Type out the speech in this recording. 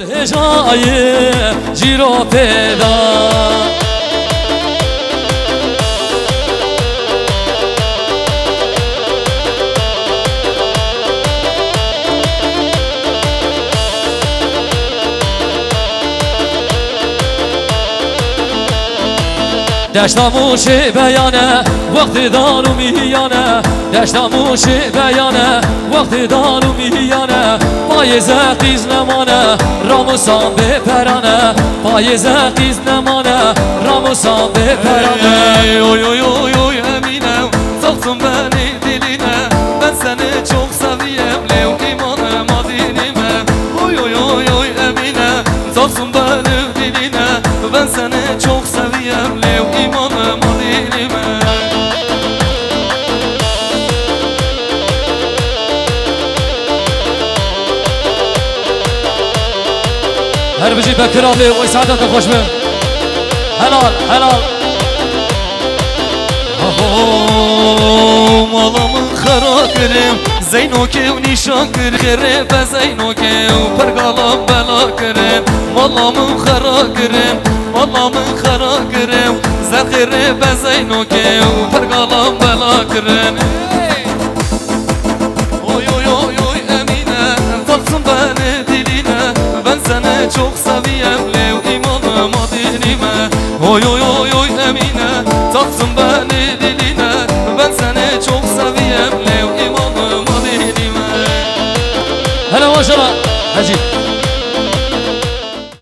هجای جیرو پیدا دشتاموش بیانه وقت دارو میانه. دشتاموش بیانه وقت دارو میانه. پای زقیز نمانه راموسان بپرانه پای زقیز نمانه راموسان بپرانه Oy oy oy oy Eminem Taktın beni diline Ben seni هر بجی به کرامی و سعادت خوش بم. حلال حلال آه، مالامın خرا کرم زینو که نشان کر خره به زینو که و پرگالام بلا کرم مالامın خرا کرم مالامın خرا کرم زر به زینو که و پرگالام بلا کرم Yazın beni diline Ben seni çok seviyem Lev imanıma dinime Hele maşallah Hacı.